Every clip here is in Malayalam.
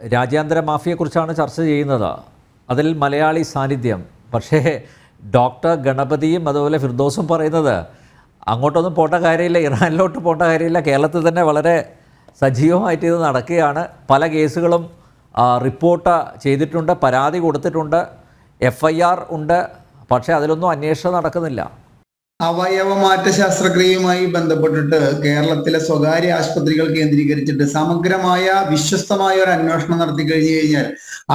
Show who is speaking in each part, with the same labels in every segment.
Speaker 1: രാജ്യാന്തര മാഫിയെക്കുറിച്ചാണ് ചർച്ച ചെയ്യുന്നത്. അതിൽ മലയാളി സാന്നിധ്യം. പക്ഷേ ഡോക്ടർ ഗണപതിയും അതുപോലെ ഫിർദോസും പറയുന്നത് അങ്ങോട്ടൊന്നും പോട്ട കാര്യമില്ല ഇറാനിലോട്ട് പോട്ട കാര്യമില്ല കേരളത്തിൽ തന്നെ വളരെ സജീവമായിട്ട് ഇത് നടക്കുകയാണ്. പല കേസുകളും റിപ്പോർട്ട് ചെയ്തിട്ടുണ്ട് പരാതി കൊടുത്തിട്ടുണ്ട് എഫ് ഐ ആർ ഉണ്ട് പക്ഷേ അതിലൊന്നും അന്വേഷണം നടക്കുന്നില്ല.
Speaker 2: അവയവമാറ്റ ശസ്ത്രക്രിയയുമായി ബന്ധപ്പെട്ടിട്ട് കേരളത്തിലെ സ്വകാര്യ ആശുപത്രികൾ കേന്ദ്രീകരിച്ചിട്ട് സമഗ്രമായ വിശ്വസ്തമായ ഒരു അന്വേഷണം നടത്തി കഴിഞ്ഞു കഴിഞ്ഞാൽ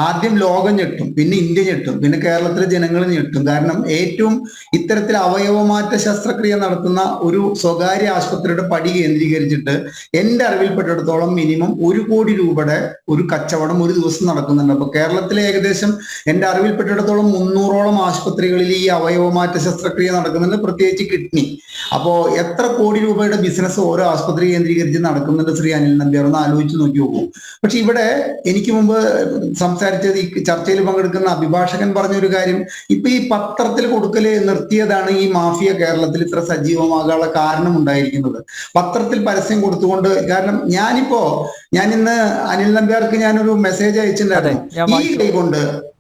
Speaker 2: ആദ്യം ലോകം ഞെട്ടും പിന്നെ ഇന്ത്യ ഞെട്ടും പിന്നെ കേരളത്തിലെ ജനങ്ങൾ ഞെട്ടും. കാരണം ഏറ്റവും ഇത്തരത്തിൽ അവയവ മാറ്റ ശസ്ത്രക്രിയ നടത്തുന്ന ഒരു സ്വകാര്യ ആശുപത്രിയുടെ പടി കേന്ദ്രീകരിച്ചിട്ട് എന്റെ അറിവിൽപ്പെട്ടിടത്തോളം മിനിമം ഒരു കോടി രൂപയുടെ ഒരു കച്ചവടം ഒരു ദിവസം നടക്കുന്നുണ്ട്. അപ്പൊ കേരളത്തിലെ ഏകദേശം എന്റെ അറിവിൽപ്പെട്ടിടത്തോളം മുന്നൂറോളം ആശുപത്രികളിൽ ഈ അവയവ മാറ്റ ശസ്ത്രക്രിയ നടക്കുന്നുണ്ട് പ്രത്യേകിച്ച് കിഡ്നി അപ്പോ എത്ര കോടി രൂപയുടെ ബിസിനസ് ഓരോ ആസ്പത്രി കേന്ദ്രീകരിച്ച് നടക്കുന്നുണ്ട് ശ്രീ അനിൽ നമ്പ്യാർ? ഒന്ന് ആലോചിച്ച് നോക്കി നോക്കൂ. പക്ഷെ ഇവിടെ എനിക്ക് മുമ്പ് സംസാരിച്ചത് ഈ ചർച്ചയിൽ പങ്കെടുക്കുന്ന അഭിഭാഷകൻ പറഞ്ഞൊരു കാര്യം. ഇപ്പൊ ഈ പത്രത്തിൽ കൊടുക്കൽ നിർത്തിയതാണ് ഈ മാഫിയ കേരളത്തിൽ ഇത്ര സജീവമാകാനുള്ള കാരണം ഉണ്ടായിരിക്കുന്നത് പത്രത്തിൽ പരസ്യം കൊടുത്തുകൊണ്ട് കാരണം ഞാനിപ്പോ ഞാൻ ഇന്ന് അനിൽ നമ്പ്യാർക്ക് ഞാനൊരു മെസ്സേജ് അയച്ചിട്ടുണ്ടായിരുന്നു. ഈ. കൈ കൊണ്ട്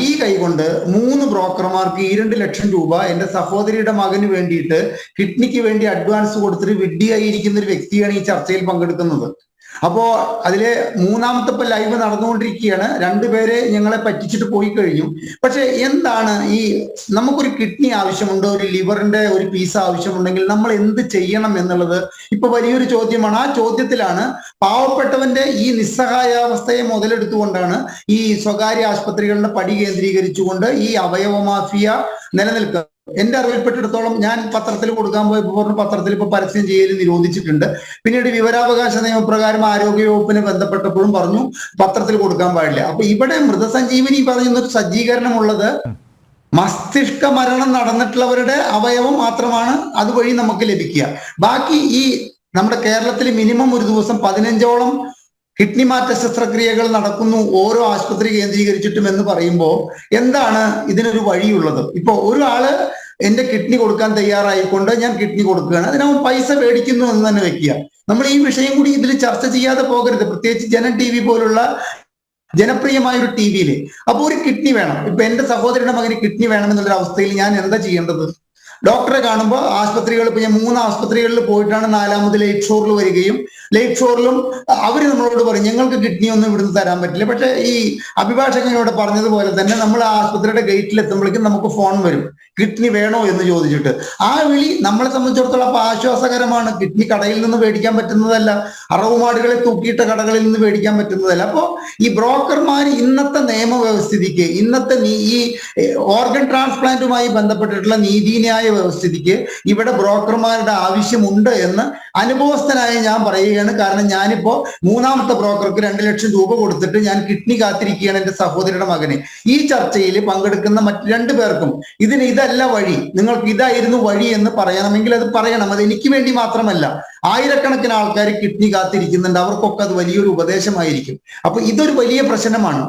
Speaker 2: ഈ കൈകൊണ്ട് മൂന്ന് ബ്രോക്കർമാർക്ക് ഈ രണ്ട് ലക്ഷം രൂപ എന്റെ സഹോദരിയുടെ മകന് വേണ്ടിയിട്ട് കിഡ്നിക്ക് വേണ്ടി അഡ്വാൻസ് കൊടുത്തിട്ട് വിഡ്ഢിയായിരിക്കുന്ന ഒരു വ്യക്തിയാണ് ഈ ചർച്ചയിൽ പങ്കെടുക്കുന്നത്. അപ്പോ അതിലെ മൂന്നാമത്തെ ഇപ്പൊ ലൈവ് നടന്നുകൊണ്ടിരിക്കുകയാണ്. രണ്ടുപേരെ ഞങ്ങളെ പറ്റിച്ചിട്ട് പോയി കഴിഞ്ഞു. പക്ഷെ എന്താണ് ഈ നമുക്കൊരു കിഡ്നി ആവശ്യമുണ്ട്? ഒരു ലിവറിന്റെ ഒരു പീസ് ആവശ്യമുണ്ടെങ്കിൽ നമ്മൾ എന്ത് ചെയ്യണം എന്നുള്ളത് ഇപ്പൊ വലിയൊരു ചോദ്യമാണ്. ആ ചോദ്യത്തിലാണ് പാവപ്പെട്ടവന്റെ ഈ നിസ്സഹായാവസ്ഥയെ മുതലെടുത്തുകൊണ്ടാണ് ഈ സ്വകാര്യ ആശുപത്രികളുടെ പടി കേന്ദ്രീകരിച്ചുകൊണ്ട് ഈ അവയവ മാഫിയ നിലനിൽക്കുക. എന്റെ അറിവിൽപ്പെട്ടിടത്തോളം ഞാൻ പത്രത്തിൽ കൊടുക്കാൻ പോയപ്പോൾ പത്രത്തിൽ ഇപ്പൊ പരസ്യം ചെയ്യൽ നിരോധിച്ചിട്ടുണ്ട്. പിന്നീട് വിവരാവകാശ നിയമപ്രകാരം ആരോഗ്യ വകുപ്പിനെ ബന്ധപ്പെട്ടപ്പോഴും പറഞ്ഞു പത്രത്തിൽ കൊടുക്കാൻ പാടില്ല. അപ്പൊ ഇവിടെ മൃതസഞ്ജീവനി പറയുന്ന ഒരു സജ്ജീകരണമുള്ളത് മസ്തിഷ്ക മരണം നടന്നിട്ടുള്ളവരുടെ അവയവം മാത്രമാണ് അതുവഴി നമുക്ക് ലഭിക്കുക. ബാക്കി ഈ നമ്മുടെ കേരളത്തിൽ മിനിമം ഒരു ദിവസം പതിനഞ്ചോളം കിഡ്നി മാറ്റ ശസ്ത്രക്രിയകൾ നടക്കുന്നു ഓരോ ആശുപത്രി കേന്ദ്രീകരിച്ചിട്ടും എന്ന് പറയുമ്പോൾ എന്താണ് ഇതിനൊരു വഴിയുള്ളത്? ഇപ്പൊ ഒരാൾ എന്റെ കിഡ്നി കൊടുക്കാൻ തയ്യാറായിക്കൊണ്ട് ഞാൻ കിഡ്നി കൊടുക്കുകയാണ് അതിനവൻ പൈസ മേടിക്കുന്നു എന്ന് തന്നെ വെക്കുക. നമ്മൾ ഈ വിഷയം കൂടി ഇതിൽ ചർച്ച ചെയ്യാതെ പോകരുത്. പ്രത്യേകിച്ച് ജനൻ ടി വി പോലുള്ള ജനപ്രിയമായ ഒരു ടി വിയിൽ അപ്പൊ ഒരു കിഡ്നി വേണം. ഇപ്പൊ എന്റെ സഹോദരന്റെ മകന് കിഡ്നി വേണം എന്നുള്ള അവസ്ഥയിൽ ഞാൻ എന്താ ചെയ്യേണ്ടത്? ഡോക്ടറെ കാണുമ്പോൾ ആശുപത്രികൾ ഇപ്പൊ ഞാൻ മൂന്ന് ആശുപത്രികളിൽ പോയിട്ടാണ് നാലാമത് ലേറ്റ് ഷോറിൽ വരികയും ലേറ്റ് ഷോറിലും അവർ നമ്മളോട് പറയും ഞങ്ങൾക്ക് കിഡ്നി ഒന്നും ഇവിടുന്ന് തരാൻ പറ്റില്ല. പക്ഷെ ഈ അഭിഭാഷകൻ ഇവിടെ പറഞ്ഞതുപോലെ തന്നെ നമ്മൾ ആ ആശുപത്രിയുടെ ഗേറ്റിൽ എത്തുമ്പോഴേക്കും നമുക്ക് ഫോൺ വരും കിഡ്നി വേണോ? എന്ന് ചോദിച്ചിട്ട്. ആ വിളി നമ്മളെ സംബന്ധിച്ചിടത്തോളം അപ്പൊ ആശ്വാസകരമാണ്. കിഡ്നി കടയിൽ നിന്ന് മേടിക്കാൻ പറ്റുന്നതല്ല അറവുമാടുകളെ തൂക്കിയിട്ട കടകളിൽ നിന്ന് മേടിക്കാൻ പറ്റുന്നതല്ല. അപ്പോ ഈ ബ്രോക്കർമാർ ഇന്നത്തെ നിയമവ്യവസ്ഥിതിക്ക് ഇന്നത്തെ ഈ ഓർഗൻ ട്രാൻസ്പ്ലാന്റുമായി ബന്ധപ്പെട്ടിട്ടുള്ള നീതിന്യായ വ്യവസ്ഥിതിക്ക് ഇവിടെ ബ്രോക്കർമാരുടെ ആവശ്യമുണ്ട് എന്ന് അനുഭവസ്ഥനായ ഞാൻ പറയുകയാണ്. കാരണം ഞാനിപ്പോ മൂന്നാമത്തെ ബ്രോക്കർക്ക് രണ്ട് ലക്ഷം രൂപ കൊടുത്തിട്ട് ഞാൻ കിഡ്നി കാത്തിരിക്കുകയാണ് എന്റെ സഹോദരിയുടെ മകന്. ഈ ചർച്ചയിൽ പങ്കെടുക്കുന്ന മറ്റു രണ്ടു പേർക്കും ഇതിന് ഇതല്ല വഴി. നിങ്ങൾക്ക് ഇതായിരുന്നു വഴി എന്ന് പറയണമെങ്കിൽ അത് പറയണം. അത് എനിക്ക് വേണ്ടി മാത്രമല്ല. ആയിരക്കണക്കിന് ആൾക്കാർ കിഡ്നി കാത്തിരിക്കുന്നുണ്ട്. അവർക്കൊക്കെ അത് വലിയൊരു ഉപദേശമായിരിക്കും. അപ്പൊ ഇതൊരു വലിയ പ്രശ്നമാണ്.